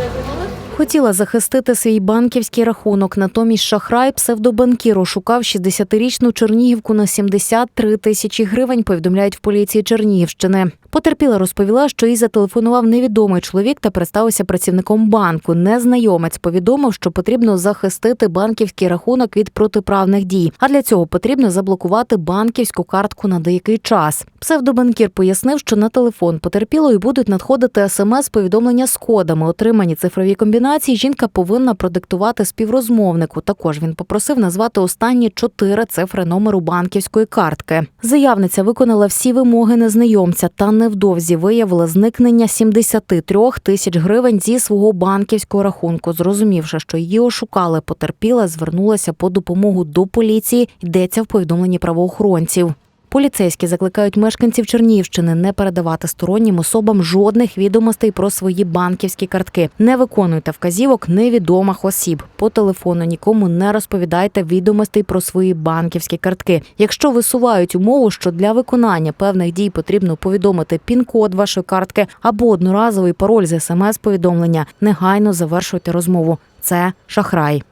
Biraz Хотіла захистити свій банківський рахунок. Натомість шахрай псевдобанкір ошукав 60-річну Чернігівку на 73 тисячі гривень. Повідомляють в поліції Чернігівщини. Потерпіла розповіла, що їй зателефонував невідомий чоловік та представився працівником банку. Незнайомець повідомив, що потрібно захистити банківський рахунок від протиправних дій. А для цього потрібно заблокувати банківську картку на деякий час. Псевдобанкір пояснив, що на телефон потерпілої будуть надходити смс-повідомлення з кодами. Отримані цифрові комбінації жінка повинна продиктувати співрозмовнику. Також він попросив назвати останні чотири цифри номеру банківської картки. Заявниця виконала всі вимоги незнайомця та невдовзі виявила зникнення 73 тисяч гривень зі свого банківського рахунку. Зрозумівши, що її ошукали, потерпіла, звернулася по допомогу до поліції. Йдеться в повідомленні правоохоронців. Поліцейські закликають мешканців Чернігівщини не передавати стороннім особам жодних відомостей про свої банківські картки. Не виконуйте вказівок невідомих осіб. По телефону нікому не розповідайте відомостей про свої банківські картки. Якщо висувають умову, що для виконання певних дій потрібно повідомити пін-код вашої картки або одноразовий пароль з смс-повідомлення, негайно завершуйте розмову. Це шахрай.